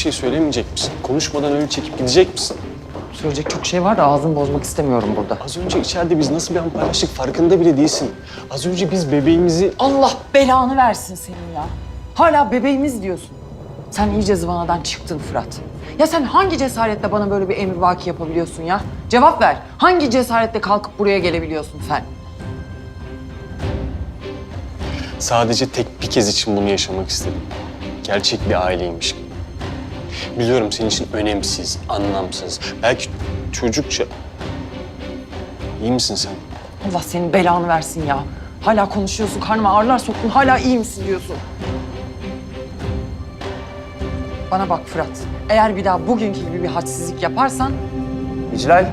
şey söylemeyecek misin? Konuşmadan öyle çekip gidecek misin? Söyleyecek çok şey var da ağzını bozmak istemiyorum burada. Az önce içeride biz nasıl bir an paylaştık farkında bile değilsin. Az önce biz bebeğimizi... Allah belanı versin senin ya. Hala bebeğimiz diyorsun. Sen iyice zıvanadan çıktın Fırat. Ya sen hangi cesaretle bana böyle bir emrivaki yapabiliyorsun ya? Cevap ver. Hangi cesaretle kalkıp buraya gelebiliyorsun sen? Sadece tek bir kez için bunu yaşamak istedim. Gerçek bir aileymiş gibi. Biliyorum senin için önemsiz, anlamsız, belki çocukça. İyi misin sen? Allah senin belanı versin ya. Hala konuşuyorsun, karnıma ağrılar soktun, hala iyi misin diyorsun. Bana bak Fırat, eğer bir daha bugünkü gibi bir hadsizlik yaparsan... İclal.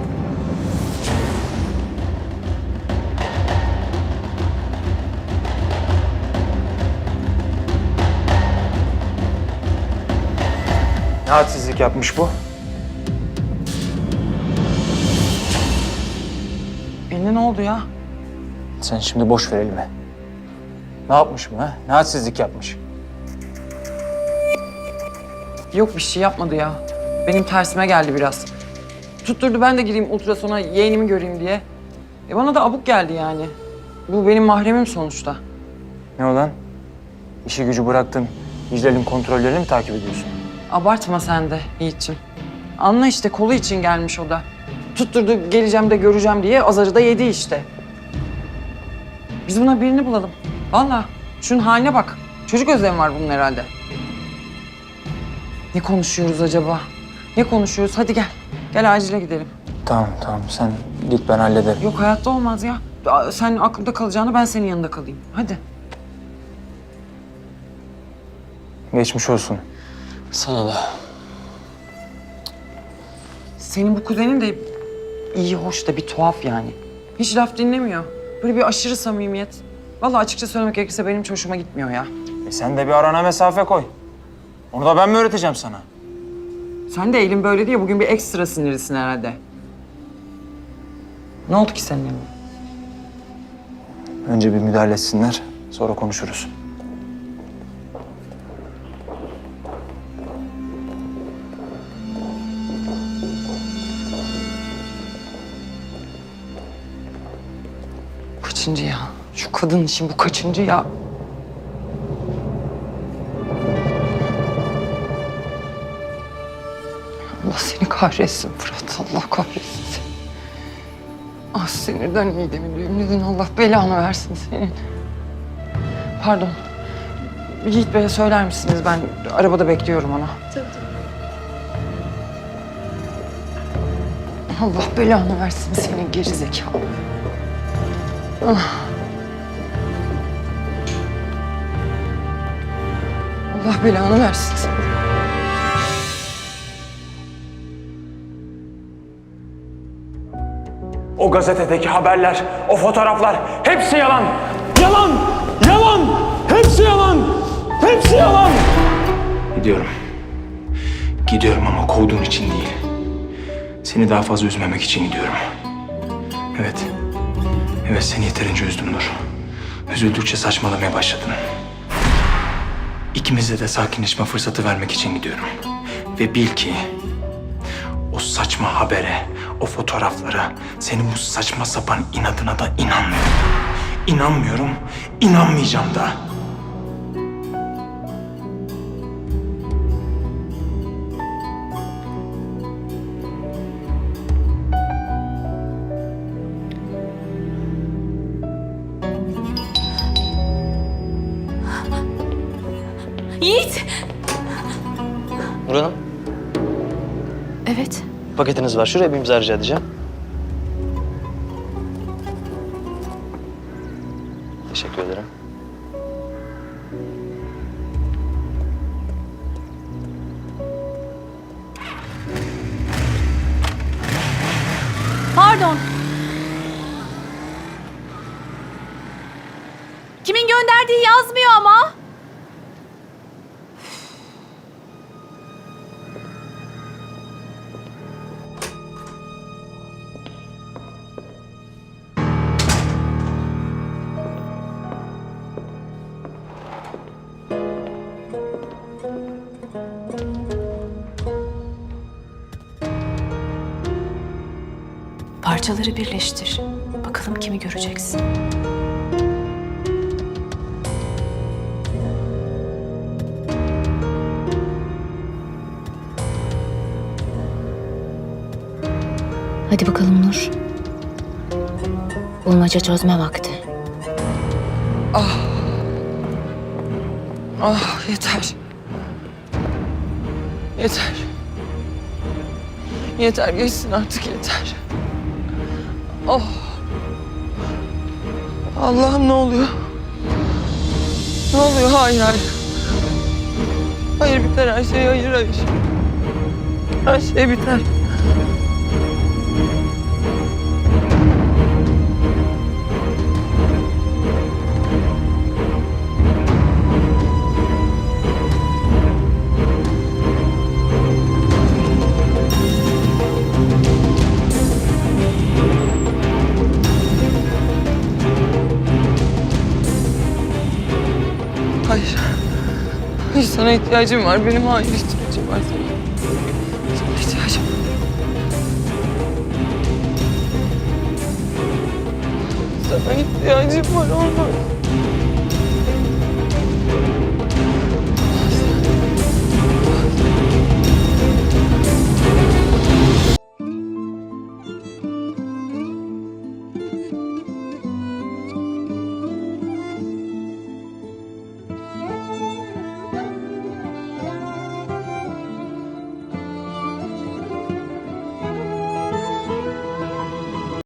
Ne hadsizlik yapmış bu? Eline ne oldu ya? Sen şimdi boş ver elime. Ne yapmış bu ha? Ne hadsizlik yapmış? Yok bir şey yapmadı ya. Benim tersime geldi biraz. Tutturdu ben de gireyim ultrasona yeğenimi göreyim diye. E bana da abuk geldi yani. Bu benim mahremim sonuçta. Ne olan? İşi gücü bıraktın. İclal'in kontrollerini mi takip ediyorsun? Abartma sen de Yiğit'ciğim. Anla işte kolu için gelmiş o da. Tutturdu geleceğim de göreceğim diye azarı da yedi işte. Biz buna birini bulalım. Vallahi şunun haline bak. Çocuk özlemi var bunun herhalde. Ne konuşuyoruz acaba? Ne konuşuyoruz? Hadi gel. Gel acile gidelim. Tamam tamam sen git ben hallederim. Yok hayatta olmaz ya. Sen aklımda kalacağını ben senin yanında kalayım. Hadi. Geçmiş olsun. Sana da. Senin bu kuzenin de iyi, hoş da bir tuhaf yani. Hiç laf dinlemiyor. Böyle bir aşırı samimiyet. Vallahi açıkça söylemek gerekirse benim hiç hoşuma gitmiyor ya. E sen de bir arana mesafe koy. Onu da ben mi öğreteceğim sana? Sen de elin böyle diye bugün bir ekstra sinirlisin herhalde. Ne oldu ki senin eline? Önce bir müdahale etsinler, sonra konuşuruz. Kaçıncı ya? Şu kadın için bu kaçıncı ya? Allah seni kahretsin Fırat. Allah kahretsin seni. Ah sinirden midemin düğümledin. Allah belanı versin senin. Pardon. Yiğit Bey'e söyler misiniz? Ben arabada bekliyorum onu. Allah belanı versin senin geri zekalı. Allah belanı versin. O gazetedeki haberler, o fotoğraflar hepsi yalan. Yalan! Yalan! Hepsi yalan! Hepsi yalan! Gidiyorum. Gidiyorum ama kovduğun için değil. Seni daha fazla üzmemek için gidiyorum. Evet. Evet seni yeterince üzdüm Nur. Üzüldükçe saçmalamaya başladın. İkimize de sakinleşme fırsatı vermek için gidiyorum. Ve bil ki o saçma habere, o fotoğraflara, senin bu saçma sapan inadına da inanmıyorum. İnanmıyorum, inanmayacağım da. Yiğit! Nur Hanım, Evet. paketiniz var. Şuraya bir imza rica edeceğim. Teşekkür ederim. Pardon. Kimin gönderdiği yazmıyor ama. Parçaları birleştir. Bakalım kimi göreceksin. Hadi bakalım Nur. Bulmaca çözme vakti. Ah yeter. Yeter. Yeter geçsin artık yeter. Oh. Allah'ım ne oluyor? Ne oluyor? Hayır hayır. Hayır biter her şey. Hayır hayır. Her şey biter. Hayır. Hayır sana ihtiyacım var. Benim hayır ihtiyacım var sana. Sana ihtiyacım var. Sana olmaz.